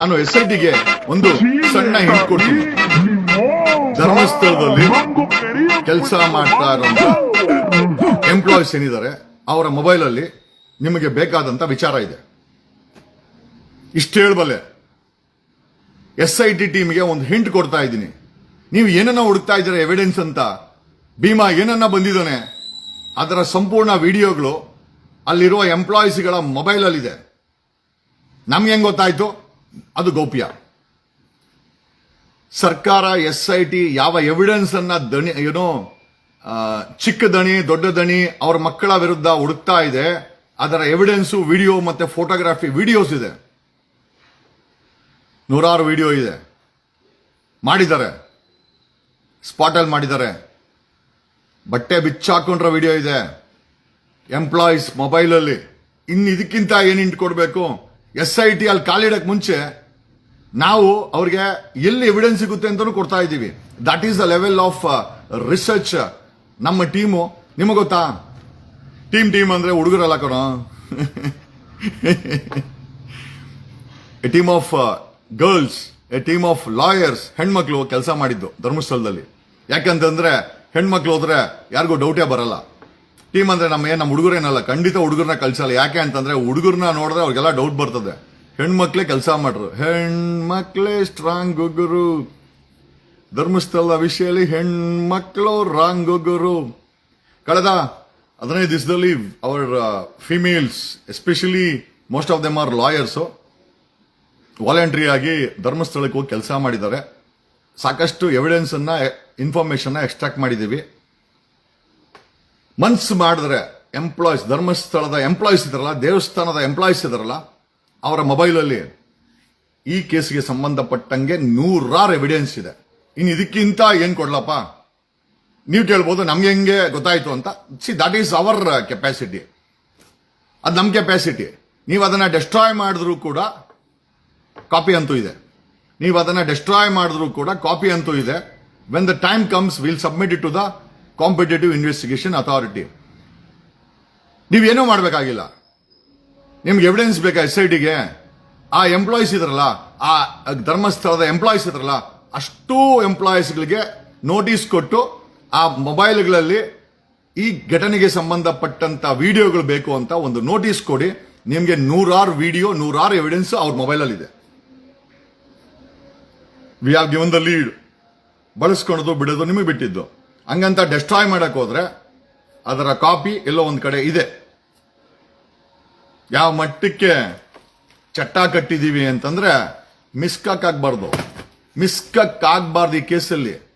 ನಾನು ಎಸ್ ಒಂದು ಸಣ್ಣ ಹಿಂಟ್ ಕೊಡ್ತೀನಿ ಧರ್ಮಸ್ಥಳದಲ್ಲಿ ಕೆಲಸ ಮಾಡ್ತಾ ಇರೋ ಎಂಪ್ಲಾಯೀಸ್ ಏನಿದ್ದಾರೆ, ಅವರ ಮೊಬೈಲ್ ಅಲ್ಲಿ ನಿಮಗೆ ಬೇಕಾದಂತ ವಿಚಾರ ಇದೆ. ಇಷ್ಟು ಹೇಳಬಲ್ಲೆ ಎಸ್ ಐ ಟಿ ಟೀಮ್ಗೆ ಒಂದು ಹಿಂಟ್ ಕೊಡ್ತಾ ಇದ್ದೀನಿ. ನೀವು ಏನನ್ನ ಹುಡುಕ್ತಾ ಇದ್ದೀರಾ ಎವಿಡೆನ್ಸ್ ಅಂತ, ಭೀಮಾ ಏನನ್ನ ಬಂದಿದ್ದಾನೆ, ಅದರ ಸಂಪೂರ್ಣ ವಿಡಿಯೋಗಳು ಅಲ್ಲಿರುವ ಎಂಪ್ಲಾಯೀಸ್ಗಳ ಮೊಬೈಲ್ ಅಲ್ಲಿದೆ. ನಮ್ಗೆ ಹೆಂಗ್ ಗೊತ್ತಾಯ್ತು? ಅದು ಗೌಪ್ಯ. ಸರ್ಕಾರ, ಎಸ್ ಐ ಟಿ ಯಾವ ಎವಿಡೆನ್ಸ್ ಅನ್ನ ದಣಿ ಏನೋ ಚಿಕ್ಕ ದಣಿ, ದೊಡ್ಡ ದಣಿ ಅವ್ರ ಮಕ್ಕಳ ವಿರುದ್ಧ ಹುಡುಕ್ತಾ ಇದೆ. ಅದರ ಎವಿಡೆನ್ಸು ವಿಡಿಯೋ ಮತ್ತೆ ಫೋಟೋಗ್ರಫಿ ವಿಡಿಯೋಸ್ ಇದೆ. ನೂರಾರು ವಿಡಿಯೋ ಇದೆ. ಮಾಡಿದ್ದಾರೆ. ಸ್ಪಾಟಲ್ಲಿ ಮಾಡಿದ್ದಾರೆ. ಬಟ್ಟೆ ಬಿಚ್ಚಾಕೊಂಡ್ರ ವಿಡಿಯೋ ಇದೆ. ಎಂಪ್ಲಾಯೀಸ್ ಮೊಬೈಲಲ್ಲಿ ಇನ್ನು ಇದಕ್ಕಿಂತ ಏನು ಕೊಡಬೇಕು? ಎಸ್ ಐ ಟಿ ಅಲ್ಲಿ ಕಾಲಿಡಕ್ಕೆ ಮುಂಚೆ ನಾವು ಅವ್ರಿಗೆ ಎಲ್ಲಿ ಎವಿಡೆನ್ಸ್ ಸಿಗುತ್ತೆ ಅಂತಲೂ ಕೊಡ್ತಾ ಇದ್ದೀವಿ. That is the level of research ನಮ್ಮ ಟೀಮು ನಿಮಗೆ ಗೊತ್ತಾ? ಟೀಮ್ ಟೀಮ್ ಅಂದ್ರೆ ಹುಡುಗರಲ್ಲ ಕಣೋ. A team of girls a team of lawyers ಹೆಣ್ಮಕ್ಳು ಕೆಲಸ ಮಾಡಿದ್ದು ಧರ್ಮಸ್ಥಳದಲ್ಲಿ. ಯಾಕಂತಂದ್ರೆ ಹೆಣ್ಮಕ್ಳು ಹೋದ್ರೆ ಯಾರಿಗೂ ಡೌಟೇ ಬರಲ್ಲ. ಟೀಮ್ ಅಂದ್ರೆ ನಮ್ಮ ಏನು, ನಮ್ಮ ಹುಡುಗರೇನಲ್ಲ ಖಂಡಿತ ಹುಡುಗರನ್ನ ಕಳ್ಸಲ್ಲ. ಯಾಕೆ ಅಂತಂದ್ರೆ ಹುಡುಗರನ್ನ ನೋಡಿದ್ರೆ ಅವ್ರಿಗೆಲ್ಲ ಡೌಟ್ ಬರ್ತದೆ. ಹೆಣ್ಮಕ್ಳೇ ಕೆಲಸ ಮಾಡ್ರು. ಹೆಣ್ಮಕ್ಳೆ ಸ್ಟ್ರಾಂಗ್ ಗುಗ್ಗುರು. ಧರ್ಮಸ್ಥಳದ ವಿಷಯದಲ್ಲಿ ಹೆಣ್ಮಕ್ಳು ರಾಂಗ್ ಗುಗ್ಗುರು. ಕಳೆದ ಹದಿನೈದು ದಿವಸದಲ್ಲಿ our females especially most of them are lawyers voluntary ಆಗಿ ಧರ್ಮಸ್ಥಳಕ್ಕೆ ಹೋಗಿ ಕೆಲಸ ಮಾಡಿದ್ದಾರೆ. ಸಾಕಷ್ಟು ಎವಿಡೆನ್ಸನ್ನು ಇನ್ಫಾರ್ಮೇಷನ್ನ ಎಕ್ಸ್ಟ್ರಾಕ್ಟ್ ಮಾಡಿದ್ದೀವಿ. ಮನ್ಸು ಮಾಡಿದ್ರೆ ಎಂಪ್ಲಾಯ್ಸ್ ಧರ್ಮಸ್ಥಳದ ಎಂಪ್ಲಾಯ್ಸ್ ಇದಾರಲ್ಲ ದೇವಸ್ಥಾನದ ಎಂಪ್ಲಾಯ್ಸ್ ಇದಾರಲ್ಲ ಅವರ ಮೊಬೈಲಲ್ಲಿ ಈ ಕೇಸ್ಗೆ ಸಂಬಂಧಪಟ್ಟಂಗೆ ನೂರಾರು ಎವಿಡೆನ್ಸ್ ಇದೆ. ಇನ್ನು ಇದಕ್ಕಿಂತ ಏನು ಕೊಡ್ಲಪ್ಪ? ನೀವು ಕೇಳ್ಬೋದು, ನಮ್ಗೆ ಹೆಂಗೆ ಗೊತ್ತಾಯ್ತು ಅಂತ. See that is our capacity ಅದು ನಮ್ಮ ಕೆಪಾಸಿಟಿ ನೀವು ಅದನ್ನ ಡೆಸ್ಟ್ರಾಯ್ ಮಾಡಿದ್ರು ಕೂಡ ಕಾಪಿ ಅಂತೂ ಇದೆ. ನೀವು ಅದನ್ನ ಡೆಸ್ಟ್ರಾಯ್ ಮಾಡಿದ್ರು ಕೂಡ ಕಾಪಿ ಅಂತೂ ಇದೆ. When the time comes will submit it to the competitive investigation authority ನೀವೇನೂ ಮಾಡಬೇಕಾಗಿಲ್ಲ. ನಿಮ್ಗೆ ಎವಿಡೆನ್ಸ್ ಬೇಕಾ ಎಸ್ ಐ ಟಿಗೆ ಆ ಎಂಪ್ಲಾಯೀಸ್ ಇದ್ರಲ್ಲ, ಆ ಧರ್ಮಸ್ಥಳದ ಎಂಪ್ಲಾಯೀಸ್ ಇದ್ರಲ್ಲ, ಅಷ್ಟು ಎಂಪ್ಲಾಯೀಸ್ಗಳಿಗೆ ನೋಟಿಸ್ ಕೊಟ್ಟು ಆ ಮೊಬೈಲ್ಗಳಲ್ಲಿ ಈ ಘಟನೆಗೆ ಸಂಬಂಧಪಟ್ಟಂತ ವಿಡಿಯೋಗಳು ಬೇಕು ಅಂತ ಒಂದು ನೋಟಿಸ್ ಕೊಡಿ. ನಿಮಗೆ ನೂರಾರು ವಿಡಿಯೋ ನೂರಾರು ಎವಿಡೆನ್ಸ್ ಅವ್ರ ಮೊಬೈಲಲ್ಲಿ ಇದೆ we have given the lead ಬಳಸ್ಕೊಳೋದು, ಬಿಡೋದು ನಿಮಗೆ ಬಿಟ್ಟಿದ್ದು. ಹಂಗಂತ ಡೆಸ್ಟ್ರಾಯ್ ಮಾಡಕ್ ಹೋದ್ರೆ ಅದರ ಕಾಪಿ ಎಲ್ಲೋ ಒಂದು ಕಡೆ ಇದೆ. ಯಾವ ಮಟ್ಟಕ್ಕೆ ಚಟ್ಟ ಕಟ್ಟಿದೀವಿ ಅಂತಂದ್ರೆ ಮಿಸ್ಕಕ್ ಆಗ್ಬಾರ್ದು. ಮಿಸ್ಕಕ್ ಆಗ್ಬಾರ್ದು ಈ ಕೇಸಲ್ಲಿ.